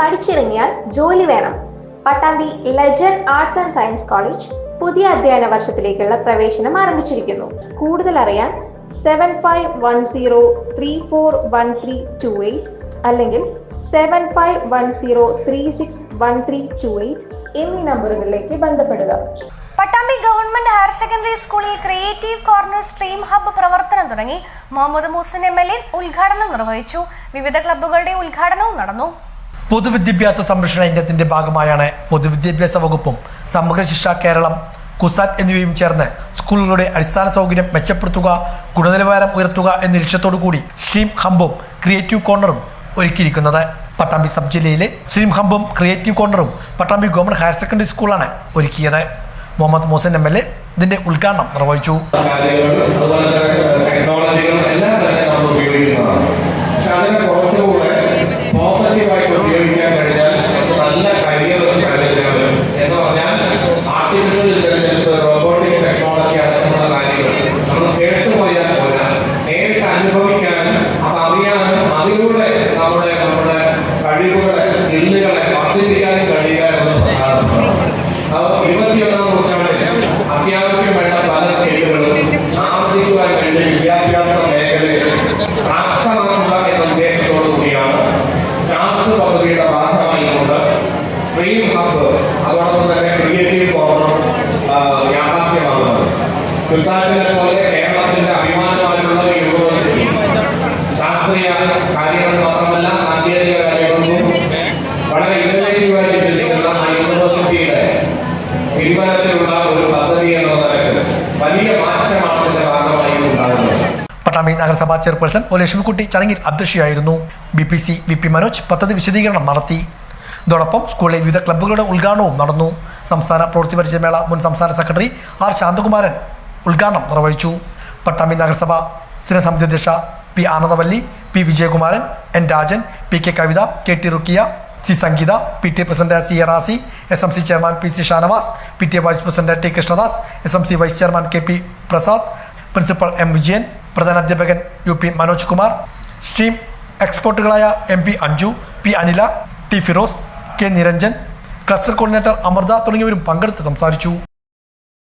പഠിച്ചിറങ്ങിയാൽ ജോലി വേണം. Pattambi legend arts and science college പുതിയ അധ്യയന വർഷത്തിലേക്കുള്ള പ്രവേശനം ആരംഭിച്ചിരിക്കുന്നു. കൂടുതൽ അറിയാൻ seven five one zero three four one three two eight അല്ലെങ്കിൽ seven five one zero three six one three two eight എന്നീ നമ്പറുകളിലേക്ക് ബന്ധപ്പെടുക. പട്ടാമ്പി ഗവൺമെന്റ് ഹയർ സെക്കൻഡറി സ്കൂളിൽ ക്രിയേറ്റീവ് കോർണർ സ്ട്രീം ഹബ്ബ് പ്രവർത്തനം തുടങ്ങി. Muhammad Moosan M L A ഉദ്ഘാടനം നിർവഹിച്ചു. വിവിധ ക്ലബ്ബുകളുടെ ഉദ്ഘാടനവും നടന്നു. പൊതുവിദ്യാഭ്യാസ സംരക്ഷണ യജ്ഞത്തിന്റെ ഭാഗമായാണ് പൊതുവിദ്യാഭ്യാസ വകുപ്പും സമഗ്ര ശിക്ഷ കേരളം കുസാറ്റ് എന്നിവയും ചേർന്ന് സ്കൂളുകളുടെ അടിസ്ഥാന സൗകര്യം മെച്ചപ്പെടുത്തുക ഗുണനിലവാരം ഉയർത്തുക എന്ന ലക്ഷ്യത്തോടു കൂടി ശ്രീം ഹംബും ക്രിയേറ്റീവ് കോർണറും ഒരുക്കിയിരിക്കുന്നത്. പട്ടാമ്പി സബ് ജില്ലയിലെ ശ്രീം ഹംബും ക്രിയേറ്റീവ് കോർണറും പട്ടാമ്പി ഗവൺമെന്റ് ഹയർ സെക്കൻഡറി സ്കൂളാണ് ഒരുക്കിയത്. Muhammad Mosan M L A ഇതിന്റെ ഉദ്ഘാടനം നിർവഹിച്ചു. നമ്മുടെ നമ്മുടെ കഴിവുകളെ സ്കില്ലുകളെ വർദ്ധിപ്പിക്കാൻ കഴിയുക എന്നത് പ്രധാനമാണ് അത് ഇരുപത്തിയൊന്നാം നൂറ്റാണ്ടിൽ അത്യാവശ്യം വേണ്ട പല സ്കില്ലുകളും ആർജിക്കുവാൻ വിദ്യാഭ്യാസ മേഖലയിൽ പ്രാപ്തമാക്കുക എന്ന ഉദ്ദേശത്തോടു കൂടിയാണ് സ്റ്റാർസ് പദ്ധതിയുടെ ഭാഗമായിക്കൊണ്ട് സ്ട്രീം ഹബ്ബ് അതോടൊപ്പം തന്നെ ക്രിയേറ്റീവ് കോർണർ യാഥാർത്ഥ്യമാകുന്നത്. പോലെ കേരളത്തിന്റെ യൂണിവേഴ്സിറ്റി ശാസ്ത്രീയ കാര്യങ്ങൾ മാത്രമല്ല സാങ്കേതിക കാര്യങ്ങൾക്കും വളരെ ഇന്നോവേറ്റീവായിട്ട് ചിന്തിക്കുന്ന ആ യൂണിവേഴ്സിറ്റിയുടെ പിൻബലത്തിലുള്ള ഒരു പദ്ധതി എന്ന വലിയ മാറ്റമാണ് ഇതിന്റെ ഭാഗമായി ഉണ്ടാകുന്നത്. പട്ടാമ്പി നഗരസഭാ ചെയർപേഴ്സൺ ഒ ലക്ഷ്മിക്കുട്ടി ചടങ്ങിൽ അധ്യക്ഷയായിരുന്നു. B P C V P Manoj പദ്ധതി വിശദീകരണം നടത്തി. ഇതോടൊപ്പം സ്കൂളിലെ വിവിധ ക്ലബ്ബുകളുടെ ഉദ്ഘാടനവും നടന്നു. സംസ്ഥാന പ്രവൃത്തി പരിചയമേള മുൻ സംസ്ഥാന സെക്രട്ടറി ആർ ശാന്തകുമാരൻ ഉദ്ഘാടനം നിർവഹിച്ചു. പട്ടാമ്പി നഗരസഭ സ്ഥിരസമിതി അധ്യക്ഷ P Anandavalli P Vijayakumaran N Rajan P K Kavitha K T Rukkiya C Sangeetha P T president C A Razi S M C chairman P C Shanavas P T vice president T Krishnadas S M C vice chairman K P Prasad principal M Vijayan പ്രധാനാധ്യാപകൻ U P Manoj Kumar stream എക്സ്പോർട്ടുകളായ M P Anju P Anila T Firoz K Niranjan cluster coordinator Amritha തുടങ്ങിയവരും പങ്കെടുത്ത് സംസാരിച്ചു.